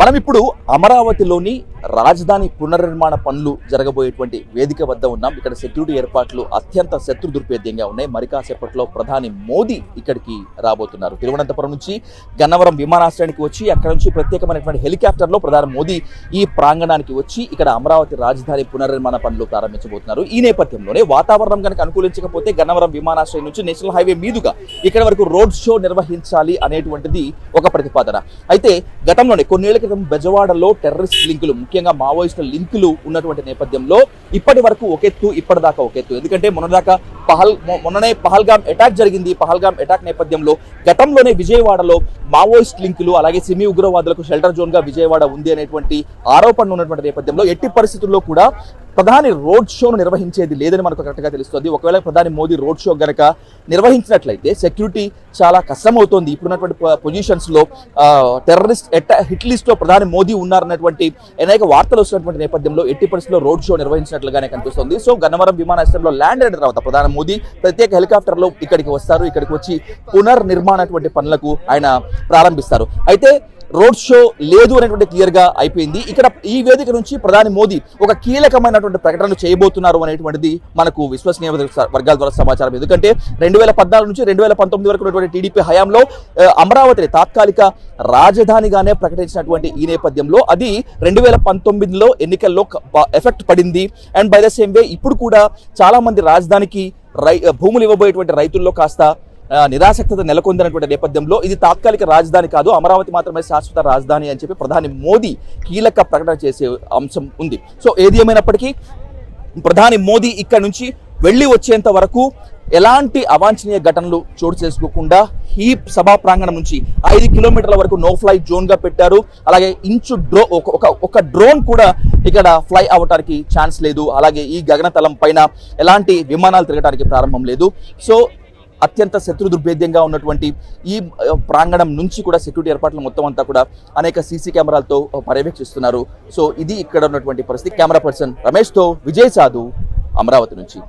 మనం ఇప్పుడు అమరావతిలోని రాజధాని పునర్నిర్మాణ పనులు జరగబోయేటువంటి వేదిక వద్ద ఉన్నాం. ఇక్కడ సెక్యూరిటీ ఏర్పాట్లు అత్యంత శత్రు దుర్భేద్యంగా ఉన్నాయి. మరి కాసేపట్లో ప్రధాని మోదీ ఇక్కడికి రాబోతున్నారు. తిరువనంతపురం నుంచి గన్నవరం విమానాశ్రయానికి వచ్చి అక్కడ నుంచి ప్రత్యేకమైనటువంటి హెలికాప్టర్లో ప్రధాని మోదీ ఈ ప్రాంగణానికి వచ్చి ఇక్కడ అమరావతి రాజధాని పునర్నిర్మాణ పనులు ప్రారంభించబోతున్నారు. ఈ నేపథ్యంలోనే వాతావరణం కనుక అనుకూలించకపోతే గన్నవరం విమానాశ్రయం నుంచి నేషనల్ హైవే మీదుగా ఇక్కడ వరకు రోడ్ షో నిర్వహించాలి అనేటువంటిది ఒక ప్రతిపాదన. అయితే గతంలోనే కొన్నేళ్ళ క్రితం బెజవాడలో టెర్రరిస్ట్ లింకులు ముఖ్యంగా మావోయిస్టుల లింకులు ఉన్నటువంటి నేపథ్యంలో ఇప్పటి వరకు ఒకెత్తు ఇప్పటిదాకా ఒకెత్తు ఎందుకంటే మొన్నదాకా పహల్ మొన్ననే పహల్గామ్ అటాక్ జరిగింది. పహల్గామ్ అటాక్ నేపథ్యంలో గతంలోనే విజయవాడలో మావోయిస్ట్ లింకులు అలాగే సిమి ఉగ్రవాదులకు షెల్టర్ జోన్గా విజయవాడ ఉంది అనేటువంటి ఆరోపణలు ఉన్నటువంటి నేపథ్యంలో ఎట్టి పరిస్థితుల్లో కూడా ప్రధాని రోడ్ షోను నిర్వహించేది లేదని మనకు కరెక్ట్గా తెలుస్తుంది. ఒకవేళ ప్రధాని మోదీ రోడ్ షో గనక నిర్వహించినట్లయితే సెక్యూరిటీ చాలా కష్టమవుతోంది. ఇప్పుడున్నటువంటి పొజిషన్స్లో టెర్రరిస్ట్ టెర్రరిస్ట్ హిట్ లిస్ట్లో ప్రధాని మోదీ ఉన్నారన్నటువంటి అనేక వార్తలు వస్తున్నటువంటి నేపథ్యంలో ఎట్టి పరిస్థితుల్లో రోడ్ షో నిర్వహించినట్లుగానే కనిపిస్తుంది. సో గన్నవరం విమానాశ్రయంలో ల్యాండ్ అయిన తర్వాత ప్రధాని మోదీ ప్రత్యేక హెలికాప్టర్లో ఇక్కడికి వస్తారు. ఇక్కడికి వచ్చి పునర్నిర్మాణటువంటి పనులకు ఆయన ప్రారంభిస్తారు. అయితే రోడ్ షో లేదు అనేటువంటి క్లియర్గా అయిపోయింది. ఇక్కడ ఈ వేదిక నుంచి ప్రధాని మోదీ ఒక కీలకమైనటువంటి ప్రకటనలు చేయబోతున్నారు అనేటువంటిది మనకు విశ్వసనీయ వర్గాల ద్వారా సమాచారం. ఎందుకంటే రెండు వేల పద్నాలుగు నుంచి రెండు వేల పంతొమ్మిది వరకు ఉన్నటువంటి టీడీపీ హయాంలో అమరావతిని తాత్కాలిక రాజధానిగానే ప్రకటించినటువంటి ఈ నేపథ్యంలో అది రెండు వేల పంతొమ్మిదిలో ఎన్నికల్లో ఎఫెక్ట్ పడింది. And by the same way ఇప్పుడు కూడా చాలా మంది రాజధానికి రై భూములు ఇవ్వబోయేటువంటి రైతుల్లో కాస్త నిరాసక్తత నెలకొందినటువంటి నేపథ్యంలో ఇది తాత్కాలిక రాజధాని కాదు అమరావతి మాత్రమే శాశ్వత రాజధాని అని చెప్పి ప్రధాని మోదీ కీలక ప్రకటన చేసే అంశం ఉంది. సో ఏది ఏమైనప్పటికీ ప్రధాని మోదీ ఇక్కడ నుంచి వెళ్ళి వచ్చేంత వరకు ఎలాంటి అవాంఛనీయ ఘటనలు చోటు చేసుకోకుండా ఈ సభా ప్రాంగణం నుంచి ఐదు కిలోమీటర్ల వరకు నో ఫ్లై జోన్గా పెట్టారు. అలాగే ఇంచు డ్రో ఒక- ఒక ఒక డ్రోన్ కూడా ఇక్కడ ఫ్లై అవ్వటానికి ఛాన్స్ లేదు. అలాగే ఈ గగనతలం పైన ఎలాంటి విమానాలు తిరగడానికి ప్రారంభం లేదు. సో అత్యంత శత్రు దుర్భేద్యంగా ఉన్నటువంటి ఈ ప్రాంగణం నుంచి కూడా సెక్యూరిటీ ఏర్పాట్లు మొత్తం అంతా కూడా అనేక సీసీ కెమెరాలతో పర్యవేక్షిస్తున్నారు. సో ఇది ఇక్కడ ఉన్నటువంటి పరిస్థితి. కెమెరా పర్సన్ రమేష్తో విజయ్ సాధు అమరావతి నుంచి.